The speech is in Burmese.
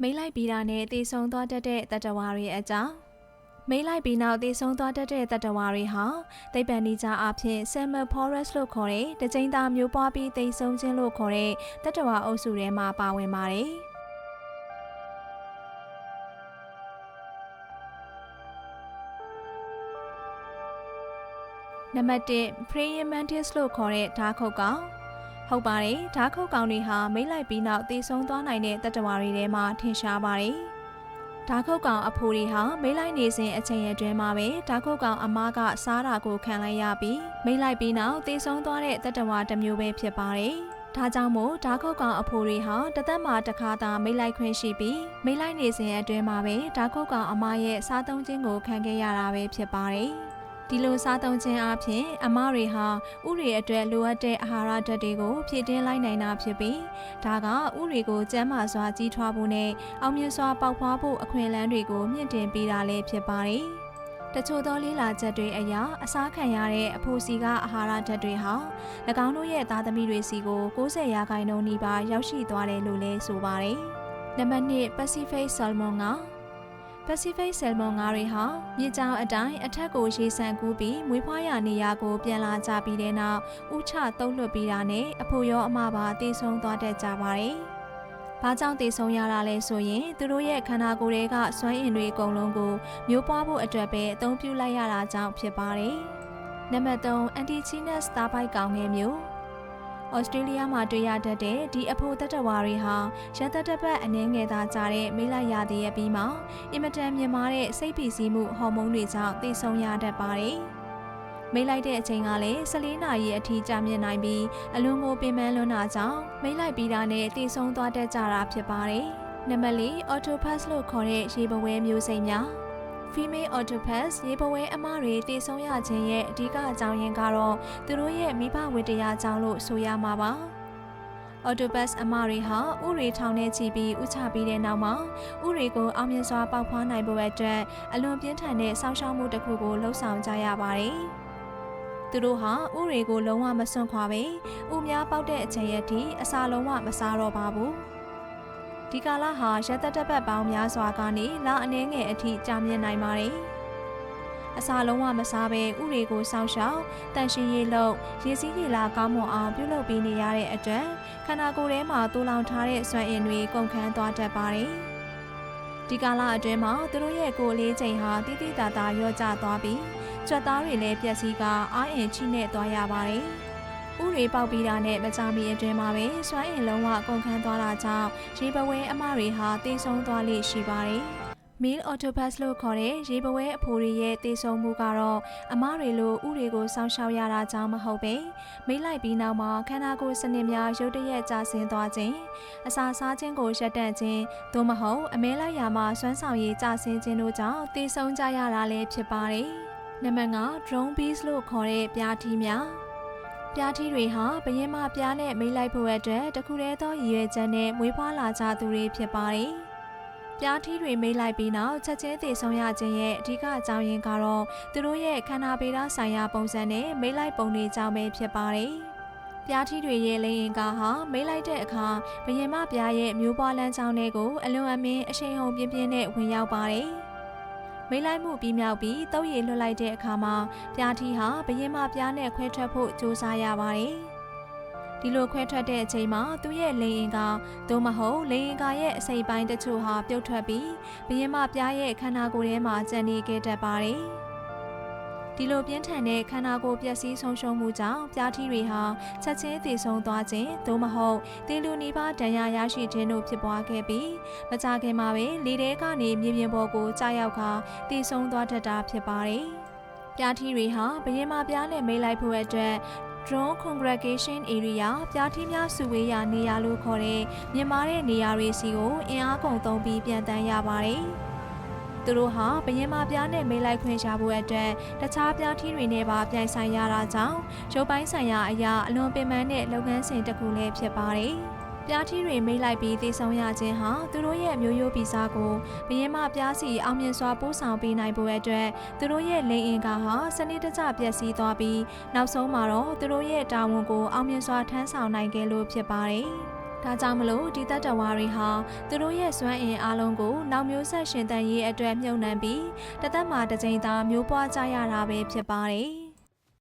မိတ်လိုက်ပြီးတာနဲ့တေဆုံသွားတတ်တဲ့တတဝါတွေအကြောင်းမိတ်လိုက်ပြီးနောက်တေဆုံသွားတတ်တဲ့တတဝါတွေဟာသိပ္ပံနိကြအဖြစ် Samuel Forest လို့ခေါ်တဲ့တကြိမ်သာမျိုးပွားပြီးတေဆုံခြင်းလို့ခေါ်တဲ့တတဝါအုပ်စုထဲမှာပါဝင်ပါတယ်။နံပါတ်1 Praying Mantis လို့ခေါ်တဲ့ဓာခုတ်ကောင် ဟုတ်ပါတယ်ဓာခုတ်ကောင်တွေဟာမိတ်လိုက်ပြီးနောက်သေဆုံးသွားနိုင်တဲ့တတဝါတွေထဲမှာထင်ရှားပါတယ်ဓာခုတ်ကောင်အဖိုးတွေဟာမိတ်လိုက်နေစဉ်အချိန်အတွင်းမှာပဲဓာခုတ်ကောင်အမားကစားတာကိုခံလိုက်ရပြီးမိတ်လိုက်ပြီးနောက်သေဆုံးသွားတဲ့တတဝါတစ်မျိုးပဲဖြစ်ပါတယ်ဒါကြောင့်မို့ဓာခုတ်ကောင်အဖိုးတွေဟာတသက်မှာတစ်ခါသာမိတ်လိုက်ခွင့်ရှိပြီးမိတ်လိုက်နေစဉ်အတွင်းမှာပဲဓာခုတ်ကောင်အမရဲ့စားသုံးခြင်းကိုခံခဲ့ရတာပဲဖြစ်ပါတယ်။ ဒီလိုစားသုံးခြင်းအပြင်အမတွေဟာဥတွေအတွက်လိုအပ်တဲ့အာဟာရဓာတ်တွေကိုဖြည့်တင်းလိုက်နိုင်တာဖြစ်ပြီးဒါကဥတွေကိုကျန်းမာစွာကြီးထွားဖို့နဲ့အောင်မြင်စွာပေါက်ဖွားဖို့အခွင့်အလမ်းတွေကိုမြင့်တင်ပေးတာလည်းဖြစ်ပါတယ်။တချို့သောလေးလာချက်တွေအရာအစားခံရတဲ့အဖိုးစီကအာဟာရဓာတ်တွေဟာ၎င်းတို့ရဲ့သားသမီးတွေစီကို90ရာခိုင်နှုန်းနီးပါးရောက်ရှိသွားတယ်လို့လည်းဆိုပါတယ်။နံပါတ်1 Pacific Salmon က Pacific Salmon ငါးတွေဟာမြစ်ကြောင်းအတိုင်းအထက်ကိုရေဆန်ကူးပြီးမွေးဖွားရာနေရာကိုပြန်လာကြပြီးတဲ့နောက်ဥချတုံးလွတ်ပြီးတာနဲ့အဖိုရောအမပါတည်ဆုံးသွားတတ်ကြပါတယ်။ဘာကြောင့်တည်ဆုံးရတာလဲဆိုရင်သူတို့ရဲ့ခန္ဓာကိုယ်တွေကစွမ်းအင်တွေအကုန်လုံးကိုမျိုးပွားဖို့အတွက်ပဲအသုံးပြုလိုက်ရတာကြောင့်ဖြစ်ပါတယ်။နံပါတ်3 Antichinus သားပိုက်ကောင်ငယ်မျိုး ဩစတြေးလျမှာတွေ့ရတတ်တဲ့ဒီအဖို့တတဝါတွေဟာရန်သက်တပတ်အနှဲငယ်သာကြတဲ့မိလိုက်ရသည်ရဲ့ပြီးမှအင်မတန်မြင့်မားတဲ့စိတ်ဖိစီးမှုဟော်မုန်းတွေကြောင့်သိဆုံးရတတ်ပါတယ်။မိလိုက်တဲ့အချိန်ကလည်း14နာရီအထိကြာမြင့်နိုင်ပြီးအလွန်ကိုပင်ပန်းလွန်းတာကြောင့်မိလိုက်ပြီးတာနဲ့တည်ဆုံးသွားတတ်ကြတာဖြစ်ပါတယ်။နံပါတ်၄ Octopus လို့ခေါ်တဲ့ရေပဝဲမျိုးစိမ်းများ female octopus ရေပဝဲအမတွေတည်ဆုံးရခြင်းရဲ့အဓိကအကြောင်းရင်းကတော့သူတို့ရဲ့မိဘဝတ္တရားကြောင့်လို့ဆိုရမှာပါ။ octopus အမတွေဟာဥတွေထောင်ထဲချီပြီးဥချပြီးတဲ့နောက်မှာဥတွေကိုအောင်မြင်စွာပေါက်ဖွားနိုင်ဖို့အတွက်အလွန်ပြင်းထန်တဲ့စောင့်ရှောက်မှုတစ်ခုကိုလှုံ့ဆော်ကြရပါတယ်။သူတို့ဟာဥတွေကိုလုံးဝမစွန့်ခွာပဲဥများပေါက်တဲ့အချိန်ရက်ထိအစာလုံးဝမစားတော့ပါဘူး။ ဒီကာလဟာရက်သက်တက်ပတ်ပေါင်းများစွာကနေလအနှဲငယ်အထိကြာမြင့်နိုင်ပါတယ်။အစာလုံးဝမစားဘဲဥတွေကိုစောင့်ရှောက်တန်ရှင်ရေးလုပ်ရည်စည်းရည်လာကောင်းမွန်အောင်ပြုလုပ်ပေးနေရတဲ့အတွက်ခန္ဓာကိုယ်ထဲမှာတိုးလောင်ထားတဲ့စွမ်းအင်တွေကုန်ခန်းသွားတတ်ပါတယ်။ဒီကာလအတွင်းမှာသူတို့ရဲ့ကိုယ်လေးချိန်ဟာတိတိတသာရော့ကျသွားပြီးကြွက်သားတွေလည်းပျက်စီးကအာအင်ချိနဲ့သွားရပါတယ်။ ဥတွေပေါက်ပြီးတာနဲ့မကြမီအတွင်းမှာပဲစွမ်းအင်လုံးဝကုန်ခန်းသွားတာကြောင့်ရေပဝဲအမတွေဟာတေဆုံးသွားလိမ့်ရှိပါတယ်။ Meal Autopass လို့ခေါ်တဲ့ရေပဝဲအဖိုးတွေရဲ့တေဆုံးမှုကတော့အမတွေလိုဥတွေကိုစောင့်ရှောက်ရတာကြောင့်မဟုတ်ပဲမိလိုက်ပြီးနောက်မှာခန္ဓာကိုယ်စနစ်များရုတ်တရက်ကျဆင်းသွားခြင်းအစာစားခြင်းကိုရပ်တန့်ခြင်းသို့မဟုတ်အမဲလိုက်ရာမှာစွမ်းဆောင်ရည်ကျဆင်းခြင်းတို့ကြောင့်တေဆုံးကြရတာလည်းဖြစ်ပါတယ်။နံပါတ်5 drone bees လို့ခေါ်တဲ့ပြားထီးများ ပြားထီးတွေဟာဘရင်မပြားနဲ့မိလိုက်ဖို့အတွက်တခုတည်းသောရည်ရွယ်ချက်နဲ့မွေးဖွားလာကြသူတွေဖြစ်ပါတယ်။ပြားထီးတွေမိလိုက်ပြီးနောက်ချက်ချင်းသေဆုံးရခြင်းရဲ့အဓိကအကြောင်းရင်းကတော့သူတို့ရဲ့ခန္ဓာဗေဒဆိုင်ရာပုံစံနဲ့မိလိုက်ပုံတွေကြောင့်ပဲဖြစ်ပါတယ်။ပြားထီးတွေရဲ့လိင်အင်ကာဟာမိလိုက်တဲ့အခါဘရင်မပြားရဲ့မျိုးပွားလမ်းကြောင်းတွေကိုအလွန်အမင်းအရှိန်ဟုန်ပြင်းပြင်းနဲ့ဝင်ရောက်ပါတယ်။ မိလိုက်မှုပြီးမြောက်ပြီးတုပ်ရည်လွတ်လိုက်တဲ့အခါမှာပြားထီးဟာဘရင်မပြားနဲ့ခွဲထွက်ဖို့ကြိုးစားရပါတယ်။ဒီလိုခွဲထွက်တဲ့အချိန်မှာသူ့ရဲ့လိန်အင်ကသို့မဟုတ်လိန်အင်ကရဲ့အစိပ်ပိုင်းတချို့ဟာပြုတ်ထွက်ပြီးဘရင်မပြားရဲ့ခန္ဓာကိုယ်ထဲမှာကျန်နေခဲ့တတ်ပါတယ်။ ဒီလိုပြင်းထန်တဲ့ခန္ဓာကိုယ်ပျက်စီးဆုံးရှုံးမှုကြောင့်ပြားထီးတွေဟာချက်ချင်းတည်ဆုံသွားခြင်းသို့မဟုတ်တေလူနီးပါးဒဏ်ရာရရှိခြင်းတို့ဖြစ်ပွားခဲ့ပြီးမကြခင်မှာပဲလေထဲကနေမြေပြင်ပေါ်ကိုကြားရောက်ခါတည်ဆုံသွားတတ်တာဖြစ်ပါတယ်။ပြားထီးတွေဟာဘရင်မပြားနဲ့မိလိုက်ဖို့အတွက် drone congregation area ပြားထီးများစုဝေးရာနေရာလို့ခေါ်တဲ့မြင်မာတဲ့နေရာတွေစီကိုအင်အားကုန်သုံးပြီးပြန်တန်းရပါတယ်။ သူတို့ဟာဘရင်မပြားနဲ့မေးလိုက်ခွင့်ရဖို့အတွက်တခြားပြားထီးတွေနဲ့ပါပြိုင်ဆိုင်ရတာကြောင့်ရုပ်ပိုင်းဆိုင်ရာအရာအလွန်ပင်ပန်းတဲ့လုပ်ငန်းစဉ်တစ်ခုလည်းဖြစ်ပါတယ်။ပြားထီးတွေမိတ်လိုက်ပြီးတည်ဆုံရခြင်းဟာသူတို့ရဲ့မျိုးရိုးဗီဇကိုဘရင်မပြားစီအောင်မြင်စွာပို့ဆောင်ပေးနိုင်ဖို့အတွက်သူတို့ရဲ့လိန်အင်ကာဟာစနစ်တကျပျက်စီးသွားပြီးနောက်ဆုံးမှာတော့သူတို့ရဲ့တာဝန်ကိုအောင်မြင်စွာထမ်းဆောင်နိုင်ခဲ့လို့ဖြစ်ပါတယ်။ ဒဒါကြောင့်မလို့ဒီတတ္တဝါတွေဟာသူတို့ရဲ့စွမ်းအင်အလုံးကိုနောက်မျိုးဆက်ရှင်သန်ရေးအတွက်မြုံနှံပြီးတသက်မှာတစ်ကြိမ်သာမျိုးပွားကြရတာပဲဖြစ်ပါတယ်